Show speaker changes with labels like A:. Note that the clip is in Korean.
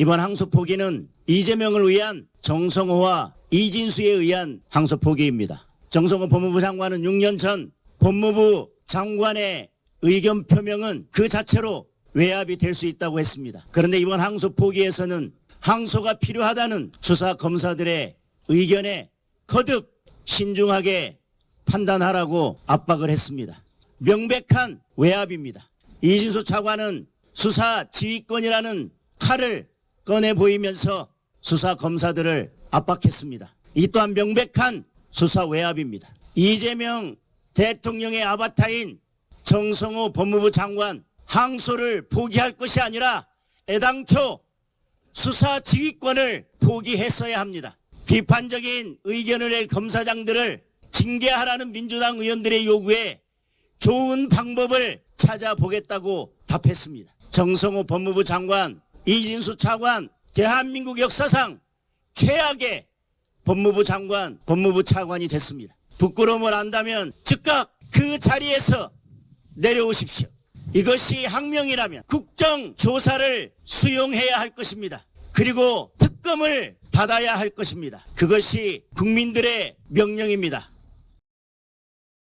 A: 이번 항소 포기는 이재명을 위한 정성호와 이진수에 의한 항소 포기입니다. 정성호 법무부 장관은 6년 전 법무부 장관의 의견 표명은 그 자체로 외압이 될 수 있다고 했습니다. 그런데 이번 항소 포기에서는 항소가 필요하다는 수사 검사들의 의견에 거듭 신중하게 판단하라고 압박을 했습니다. 명백한 외압입니다. 이진수 차관은 수사 지휘권이라는 칼을 꺼내 보이면서 수사 검사들을 압박했습니다. 이 또한 명백한 수사 외압입니다. 이재명 대통령의 아바타인 정성호 법무부 장관 항소를 포기할 것이 아니라 애당초 수사 지휘권을 포기했어야 합니다. 비판적인 의견을 낼 검사장들을 징계하라는 민주당 의원들의 요구에 좋은 방법을 찾아보겠다고 답했습니다. 정성호 법무부 장관, 이진수 차관, 대한민국 역사상 최악의 법무부 장관, 법무부 차관이 됐습니다. 부끄러움을 안다면 즉각 그 자리에서 내려오십시오. 이것이 항명이라면 국정조사를 수용해야 할 것입니다. 그리고 특검을 받아야 할 것입니다. 그것이 국민들의 명령입니다.